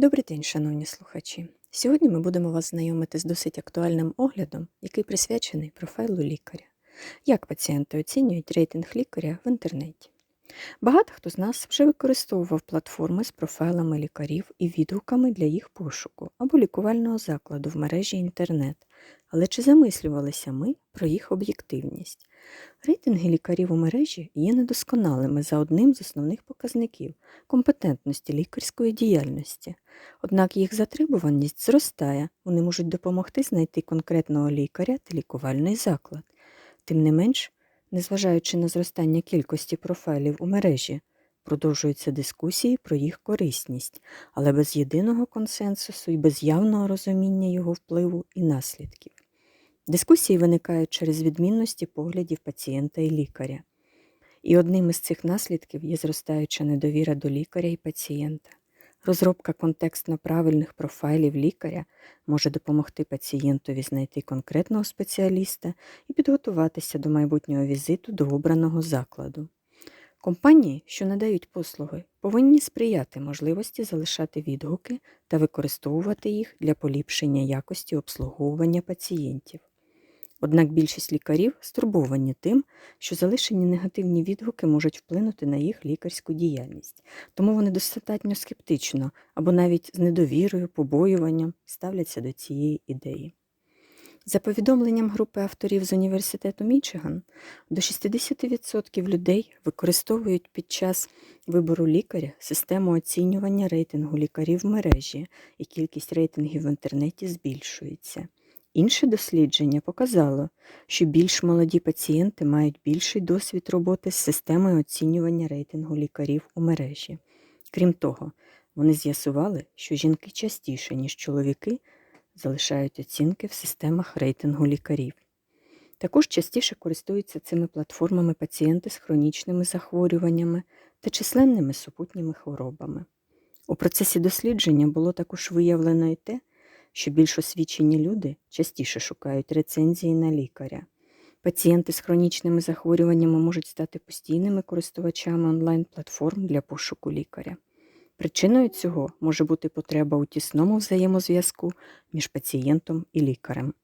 Добрий день, шановні слухачі. Сьогодні ми будемо вас знайомити з досить актуальним оглядом, який присвячений профайлу лікаря. Як пацієнти оцінюють рейтинг лікаря в інтернеті. Багато хто з нас вже використовував платформи з профайлами лікарів і відгуками для їх пошуку або лікувального закладу в мережі інтернет. Але чи замислювалися ми про їх об'єктивність? Рейтинги лікарів у мережі є недосконалими за одним з основних показників компетентності лікарської діяльності. Однак їх затребуваність зростає, вони можуть допомогти знайти конкретного лікаря та лікувальний заклад. Тим не менш, незважаючи на зростання кількості профайлів у мережі, продовжуються дискусії про їх корисність, але без єдиного консенсусу і без явного розуміння його впливу і наслідків. Дискусії виникають через відмінності поглядів пацієнта і лікаря. І одним із цих наслідків є зростаюча недовіра до лікаря і пацієнта. Розробка контекстно правильних профайлів лікаря може допомогти пацієнтові знайти конкретного спеціаліста і підготуватися до майбутнього візиту до обраного закладу. Компанії, що надають послуги, повинні сприяти можливості залишати відгуки та використовувати їх для поліпшення якості обслуговування пацієнтів. Однак більшість лікарів стурбовані тим, що залишені негативні відгуки можуть вплинути на їх лікарську діяльність, тому вони достатньо скептично або навіть з недовірою, побоюванням ставляться до цієї ідеї. За повідомленням групи авторів з університету Мічиган, до 60% людей використовують під час вибору лікаря систему оцінювання рейтингу лікарів в мережі, і кількість рейтингів в інтернеті збільшується. Інше дослідження показало, що більш молоді пацієнти мають більший досвід роботи з системою оцінювання рейтингу лікарів у мережі. Крім того, вони з'ясували, що жінки частіше, ніж чоловіки, залишають оцінки в системах рейтингу лікарів. Також частіше користуються цими платформами пацієнти з хронічними захворюваннями та численними супутніми хворобами. У процесі дослідження було також виявлено і те, що більш освічені люди частіше шукають рецензії на лікаря. Пацієнти з хронічними захворюваннями можуть стати постійними користувачами онлайн-платформ для пошуку лікаря. Причиною цього може бути потреба у тісному взаємозв'язку між пацієнтом і лікарем.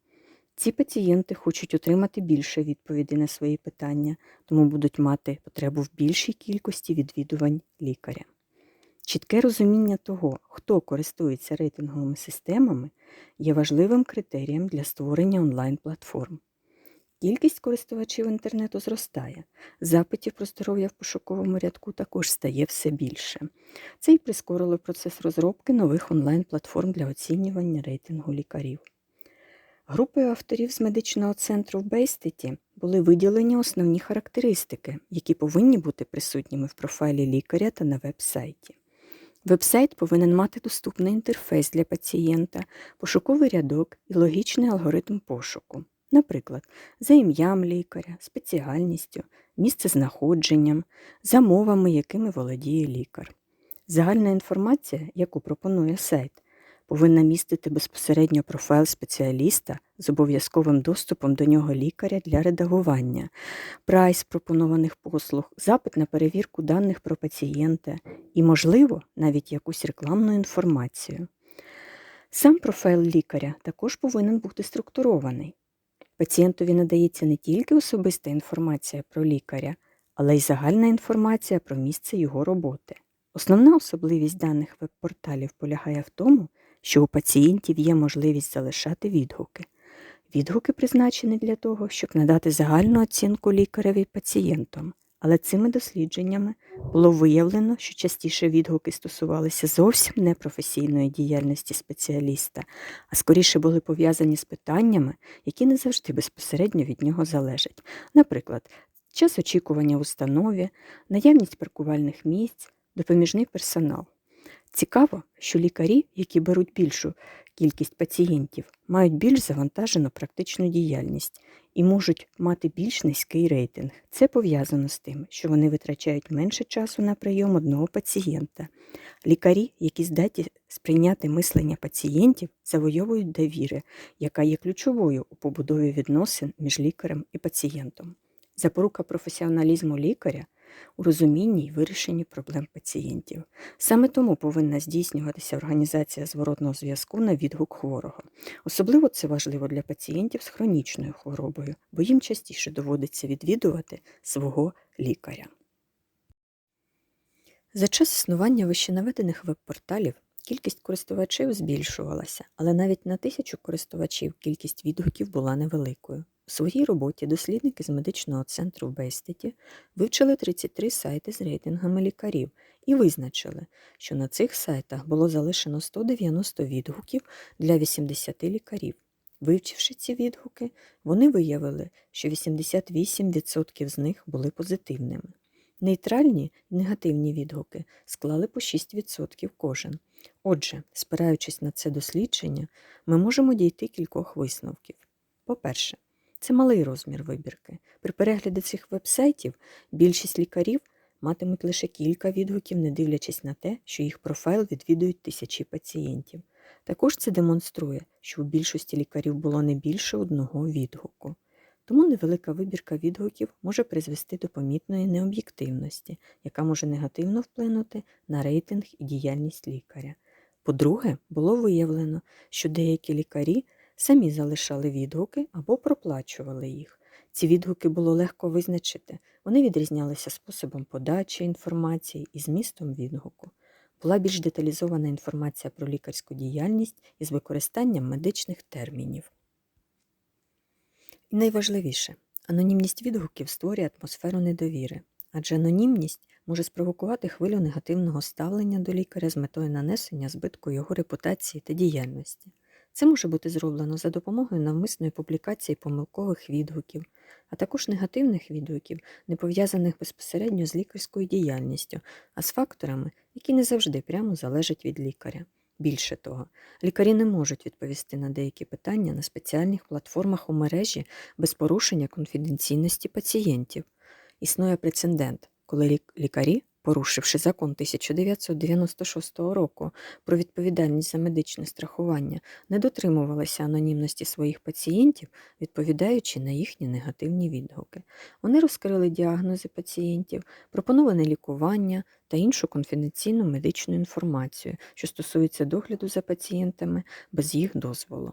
Ці пацієнти хочуть отримати більше відповідей на свої питання, тому будуть мати потребу в більшій кількості відвідувань лікаря. Чітке розуміння того, хто користується рейтинговими системами, є важливим критерієм для створення онлайн-платформ. Кількість користувачів інтернету зростає, запитів про здоров'я в пошуковому рядку також стає все більше. Це й прискорило процес розробки нових онлайн-платформ для оцінювання рейтингу лікарів. Групою авторів з медичного центру в Бейстеті були виділені основні характеристики, які повинні бути присутніми в профайлі лікаря та на веб-сайті. Веб-сайт повинен мати доступний інтерфейс для пацієнта, пошуковий рядок і логічний алгоритм пошуку, наприклад, за ім'ям лікаря, спеціальністю, місцезнаходженням, за мовами, якими володіє лікар. Загальна інформація, яку пропонує сайт, повинна містити безпосередньо профайл спеціаліста з обов'язковим доступом до нього лікаря для редагування, прайс пропонованих послуг, запит на перевірку даних про пацієнта і, можливо, навіть якусь рекламну інформацію. Сам профайл лікаря також повинен бути структурований. Пацієнтові надається не тільки особиста інформація про лікаря, але й загальна інформація про місце його роботи. Основна особливість даних веб-порталів полягає в тому, що у пацієнтів є можливість залишати відгуки. Відгуки призначені для того, щоб надати загальну оцінку лікареві пацієнтам, але цими дослідженнями було виявлено, що частіше відгуки стосувалися зовсім не професійної діяльності спеціаліста, а скоріше були пов'язані з питаннями, які не завжди безпосередньо від нього залежать. Наприклад, час очікування в установі, наявність паркувальних місць, допоміжний персонал. Цікаво, що лікарі, які беруть більшу кількість пацієнтів, мають більш завантажену практичну діяльність і можуть мати більш низький рейтинг. Це пов'язано з тим, що вони витрачають менше часу на прийом одного пацієнта. Лікарі, які здатні сприйняти мислення пацієнтів, завойовують довіри, яка є ключовою у побудові відносин між лікарем і пацієнтом. Запорука професіоналізму лікаря у розумінні й вирішенні проблем пацієнтів. Саме тому повинна здійснюватися організація зворотного зв'язку на відгук хворого. Особливо це важливо для пацієнтів з хронічною хворобою, бо їм частіше доводиться відвідувати свого лікаря. За час існування вищенаведених веб-порталів кількість користувачів збільшувалася, але навіть на тисячу користувачів кількість відгуків була невеликою. У своїй роботі дослідники з медичного центру в Бейстеті вивчили 33 сайти з рейтингами лікарів і визначили, що на цих сайтах було залишено 190 відгуків для 80 лікарів. Вивчивши ці відгуки, вони виявили, що 88% з них були позитивними. Нейтральні негативні відгуки склали по 6% кожен. Отже, спираючись на це дослідження, ми можемо дійти кількох висновків. По-перше, це малий розмір вибірки. При перегляді цих вебсайтів більшість лікарів матимуть лише кілька відгуків, не дивлячись на те, що їх профайл відвідують тисячі пацієнтів. Також це демонструє, що у більшості лікарів було не більше одного відгуку. Тому невелика вибірка відгуків може призвести до помітної необ'єктивності, яка може негативно вплинути на рейтинг і діяльність лікаря. По-друге, було виявлено, що деякі лікарі самі залишали відгуки або проплачували їх. Ці відгуки було легко визначити, вони відрізнялися способом подачі інформації і змістом відгуку. Була більш деталізована інформація про лікарську діяльність із використанням медичних термінів. І найважливіше, анонімність відгуків створює атмосферу недовіри, адже анонімність може спровокувати хвилю негативного ставлення до лікаря з метою нанесення збитку його репутації та діяльності. Це може бути зроблено за допомогою навмисної публікації помилкових відгуків, а також негативних відгуків, не пов'язаних безпосередньо з лікарською діяльністю, а з факторами, які не завжди прямо залежать від лікаря. Більше того, лікарі не можуть відповісти на деякі питання на спеціальних платформах у мережі без порушення конфіденційності пацієнтів. Існує прецедент, коли лікарі, порушивши закон 1996 року про відповідальність за медичне страхування, не дотримувалися анонімності своїх пацієнтів, відповідаючи на їхні негативні відгуки. Вони розкрили діагнози пацієнтів, пропоноване лікування та іншу конфіденційну медичну інформацію, що стосується догляду за пацієнтами без їх дозволу.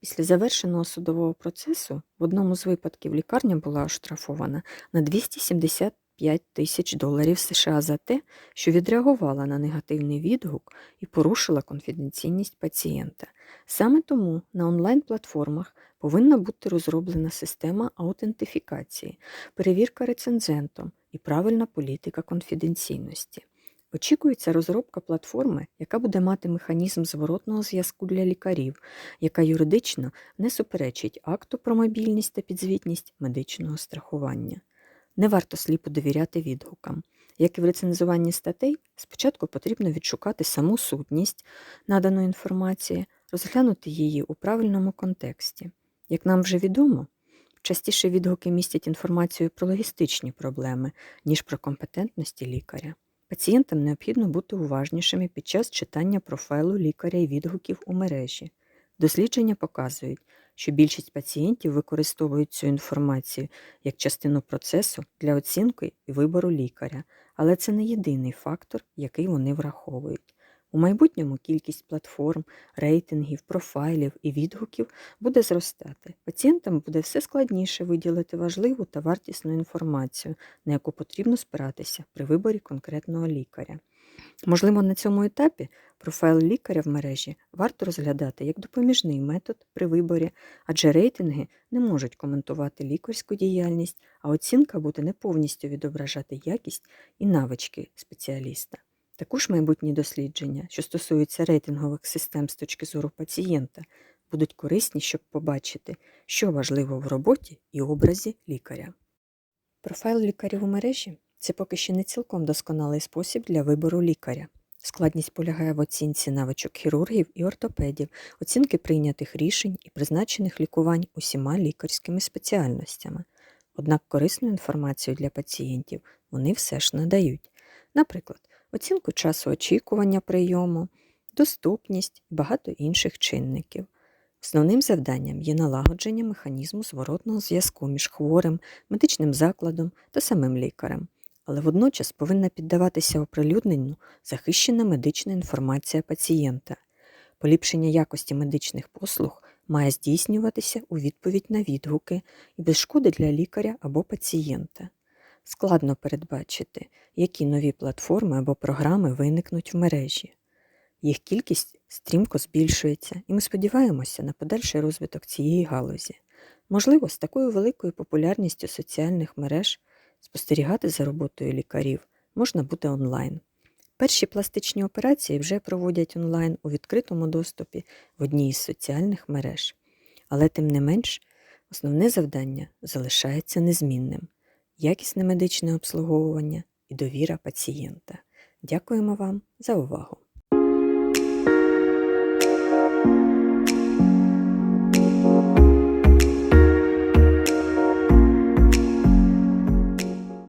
Після завершеного судового процесу в одному з випадків лікарня була оштрафована на 270 5 тисяч доларів США за те, що відреагувала на негативний відгук і порушила конфіденційність пацієнта. Саме тому на онлайн-платформах повинна бути розроблена система аутентифікації, перевірка рецензентом і правильна політика конфіденційності. Очікується розробка платформи, яка буде мати механізм зворотного зв'язку для лікарів, яка юридично не суперечить акту про мобільність та підзвітність медичного страхування. Не варто сліпо довіряти відгукам. Як і в рецензуванні статей, спочатку потрібно відшукати саму сутність наданої інформації, розглянути її у правильному контексті. Як нам вже відомо, частіше відгуки містять інформацію про логістичні проблеми, ніж про компетентності лікаря. Пацієнтам необхідно бути уважнішими під час читання профайлу лікаря і відгуків у мережі. Дослідження показують, що більшість пацієнтів використовують цю інформацію як частину процесу для оцінки і вибору лікаря, але це не єдиний фактор, який вони враховують. У майбутньому кількість платформ, рейтингів, профайлів і відгуків буде зростати. Пацієнтам буде все складніше виділити важливу та вартісну інформацію, на яку потрібно спиратися при виборі конкретного лікаря. Можливо, на цьому етапі профайл лікаря в мережі варто розглядати як допоміжний метод при виборі, адже рейтинги не можуть коментувати лікарську діяльність, а оцінка буде не повністю відображати якість і навички спеціаліста. Також майбутні дослідження, що стосуються рейтингових систем з точки зору пацієнта, будуть корисні, щоб побачити, що важливо в роботі і образі лікаря. Профайл лікарів у мережі це поки ще не цілком досконалий спосіб для вибору лікаря. Складність полягає в оцінці навичок хірургів і ортопедів, оцінки прийнятих рішень і призначених лікувань усіма лікарськими спеціальностями. Однак корисну інформацію для пацієнтів вони все ж надають. Наприклад, оцінку часу очікування прийому, доступність і багато інших чинників. Основним завданням є налагодження механізму зворотного зв'язку між хворим, медичним закладом та самим лікарем. Але водночас повинна піддаватися оприлюдненню захищена медична інформація пацієнта. Поліпшення якості медичних послуг має здійснюватися у відповідь на відгуки і без шкоди для лікаря або пацієнта. Складно передбачити, які нові платформи або програми виникнуть в мережі. Їх кількість стрімко збільшується, і ми сподіваємося на подальший розвиток цієї галузі. Можливо, з такою великою популярністю соціальних мереж спостерігати за роботою лікарів можна буде онлайн. Перші пластичні операції вже проводять онлайн у відкритому доступі в одній із соціальних мереж. Але тим не менш, основне завдання залишається незмінним якісне медичне обслуговування і довіра пацієнта. Дякуємо вам за увагу!